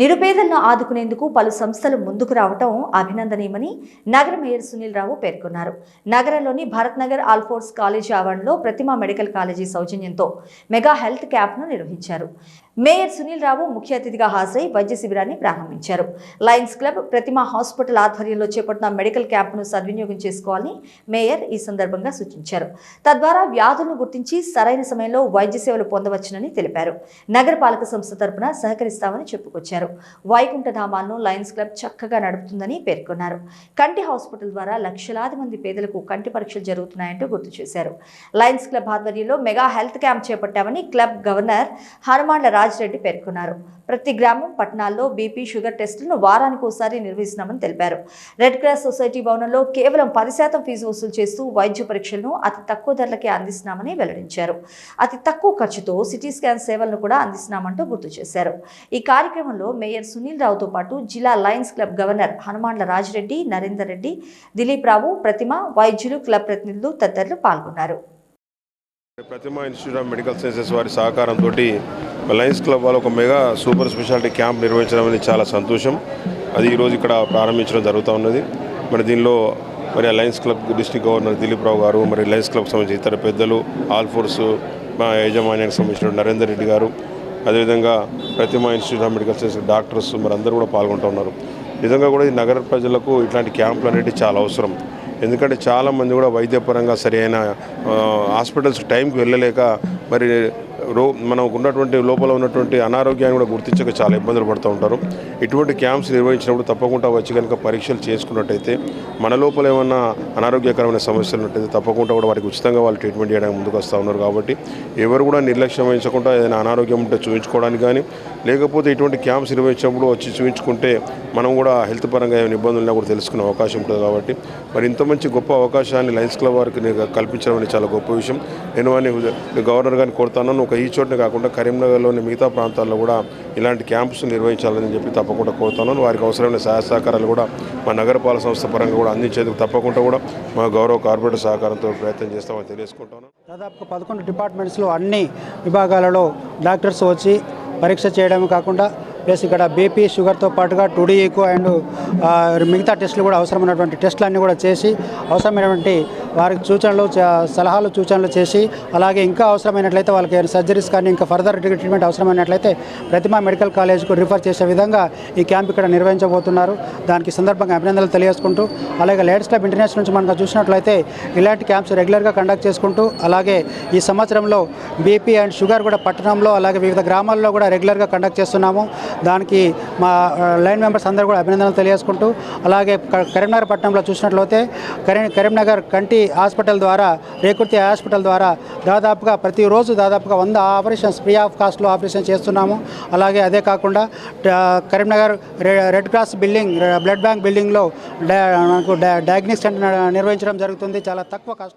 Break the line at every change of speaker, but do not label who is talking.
నిరుపేదలను ఆదుకునేందుకు పలు సంస్థలు ముందుకు రావటం అభినందనీయమని నగర మేయర్ సునీల్ రావు పేర్కొన్నారు. నగరంలోని భరత్ నగర్ ఆల్ఫోర్స్ కాలేజీ ఆవరణలో ప్రతిమా మెడికల్ కాలేజీ సౌజన్యంతో మెగా హెల్త్ క్యాంప్ను నిర్వహించారు. మేయర్ సునీల్ రావు ముఖ్య అతిథిగా హాజరై వైద్య శిబిరాన్ని ప్రారంభించారు. లయన్స్ క్లబ్ ప్రతిమా హాస్పిటల్ ఆధ్వర్యంలో చేపట్టిన మెడికల్ క్యాంప్ను సద్వినియోగం చేసుకోవాలని మేయర్ ఈ సందర్భంగా సూచించారు. తద్వారా వ్యాధులను గుర్తించి సరైన సమయంలో వైద్య సేవలు పొందవచ్చునని తెలిపారు. నగరపాలక సంస్థ తరపున సహకరిస్తామని చెప్పుకొచ్చారు. వైకుంఠ వైకుంఠధామాలను లయన్స్ క్లబ్ చక్కగా నడుపుతుందని పేర్కొన్నారు. కంటి హాస్పిటల్ ద్వారా లక్షలాది మంది పేదలకు కంటి పరీక్షలు జరుగుతున్నాయంటూ గుర్తు చేశారు. లయన్స్ క్లబ్ ఆధ్వర్యంలో మెగా హెల్త్ క్యాంప్ చేపట్టామని క్లబ్ గవర్నర్ హనుమాండ్ల రాజిరెడ్డి పేర్కొన్నారు. ప్రతి గ్రామం పట్టణాల్లో బీపీ షుగర్ టెస్టులను వారానికి ఒకసారి నిర్వహిస్తున్నామని తెలిపారు. రెడ్ క్రాస్ సొసైటీ భవనంలో కేవలం పది శాతం ఫీజు వసూలు చేస్తూ వైద్య పరీక్షలను అతి తక్కువ ధరలకే అందిస్తున్నామని వెల్లడించారు. అతి తక్కువ ఖర్చుతో సిటీ స్కాన్ సేవలను కూడా అందిస్తున్నామంటూ గుర్తు చేశారు. ఈ కార్యక్రమంలో మేయర్ సునీల్ రావుతో పాటు జిల్లా lions club governor Hanumanla Rajireddy Narender Reddy Dilip Rao Prathima వైద్యులు క్లబ్ ప్రతినిధులు తదితరులు పాల్గొన్నారు.
Prathima institute of medical sciences వారి సహకారంతో లయన్స్ క్లబ్ వాళ్ళు ఒక మెగా సూపర్ స్పెషాలిటీ క్యాంప్ నిర్వహించడం అనేది చాలా సంతోషం. అది ఈరోజు ఇక్కడ ప్రారంభించడం జరుగుతూ ఉన్నది. మరి దీనిలో మరి Lions club district governor Dilip Rao garu మరి లయన్స్ క్లబ్ సంబంధించిన ఇతర పెద్దలు ఆల్ ఫోర్స్ మా యాజమాన్యానికి సంబంధించిన నరేందర్ రెడ్డి గారు అదేవిధంగా Prathima institute of medical science doctors మరి అందరూ కూడా పాల్గొంటూ ఉన్నారు. నిజంగా కూడా ఈ నగర ప్రజలకు ఇట్లాంటి క్యాంపులు అనేవి చాలా అవసరం. ఎందుకంటే చాలామంది కూడా వైద్యపరంగా సరైన హాస్పిటల్స్ టైంకి వెళ్ళలేక మరి రో మనకు ఉన్నటువంటి లోపల ఉన్నటువంటి అనారోగ్యాన్ని కూడా గుర్తించక చాలా ఇబ్బందులు పడుతూ ఉంటారు. ఇటువంటి క్యాంప్స్ నిర్వహించినప్పుడు తప్పకుండా వచ్చి కనుక పరీక్షలు చేసుకున్నట్టయితే మన లోపల ఏమన్నా అనారోగ్యకరమైన సమస్యలు ఉన్నట్టయితే తప్పకుండా కూడా వారికి ఉచితంగా వాళ్ళు ట్రీట్మెంట్ చేయడానికి ముందుకు వస్తూ ఉన్నారు కాబట్టి ఎవరు కూడా నిర్లక్ష్యం వహించకుండా ఏదైనా అనారోగ్యం ఉంటే చూపించుకోవడానికి కానీ లేకపోతే ఇటువంటి క్యాంప్స్ నిర్వహించినప్పుడు వచ్చి చూపించుకుంటే మనం కూడా హెల్త్ పరంగా ఏమైనా ఇబ్బందులు కూడా తెలుసుకునే అవకాశం ఉంటుంది కాబట్టి మరి ఇంత మంచి గొప్ప అవకాశాన్ని లయన్స్ క్లబ్ వారికి కల్పించడం అనేది చాలా గొప్ప విషయం. నేను వారిని గవర్నర్ గారిని కోరుతాను. ఒక ఈ చోటనే కాకుండా కరీంనగర్లోని మిగతా ప్రాంతాల్లో కూడా ఇలాంటి క్యాంప్స్ నిర్వహించాలని చెప్పి తప్పకుండా కోరుతాను. వారికి అవసరమైన సహాయ సహకారాలు కూడా మా నగరపాలక సంస్థ పరంగా కూడా అందించేందుకు తప్పకుండా కూడా మా గౌరవ కార్పొరేటర్ సహకారంతో ప్రయత్నం చేస్తామని తెలియజేసుకుంటాను.
దాదాపు పదకొండు డిపార్ట్మెంట్స్లో అన్ని విభాగాలలో డాక్టర్స్ వచ్చి పరీక్ష చేయడమే కాకుండా ప్లస్ ఇక్కడ బీపీ షుగర్తో పాటుగా టుడీకు అండ్ మిగతా టెస్టులు కూడా అవసరమైనటువంటి టెస్టులన్నీ కూడా చేసి అవసరమైనటువంటి వారికి సూచనలు సలహాలు సూచనలు చేసి అలాగే ఇంకా అవసరమైనట్లయితే వాళ్ళకి సర్జరీస్ కానీ ఇంకా ఫర్దర్ ట్రీట్మెంట్ అవసరమైనట్లయితే ప్రతిమా మెడికల్ కాలేజ్కు రిఫర్ చేసే విధంగా ఈ క్యాంప్ ఇక్కడ నిర్వహించబోతున్నారు. దానికి సందర్భంగా అభినందనలు తెలియజేసుకుంటూ అలాగే లేడీస్ క్లబ్ ఇంటర్నేషనల్ నుంచి మనం చూసినట్లయితే ఇలాంటి క్యాంప్స్ రెగ్యులర్గా కండక్ట్ చేసుకుంటూ అలాగే ఈ సంవత్సరంలో బీపీ అండ్ షుగర్ కూడా పట్టణంలో అలాగే వివిధ గ్రామాల్లో కూడా రెగ్యులర్గా కండక్ట్ చేస్తున్నాము. దానికి మా లైన్ మెంబర్స్ అందరూ కూడా అభినందనలు తెలియజేసుకుంటూ అలాగే కరీంనగర్ పట్టణంలో చూసినట్లయితే కరీం కరీంనగర్ కంటి హాస్పిటల్ ద్వారా రేకుర్తి హాస్పిటల్ ద్వారా దాదాపుగా ప్రతిరోజు దాదాపుగా వంద ఆపరేషన్స్ ఫ్రీ ఆఫ్ కాస్ట్లో ఆపరేషన్ చేస్తున్నాము. అలాగే అదే కాకుండా Karimnagar red cross building blood bank బిల్డింగ్లో డయా- డయాగ్నిక్ సెంటర్ నిర్వహించడం జరుగుతుంది. చాలా తక్కువ కాస్ట్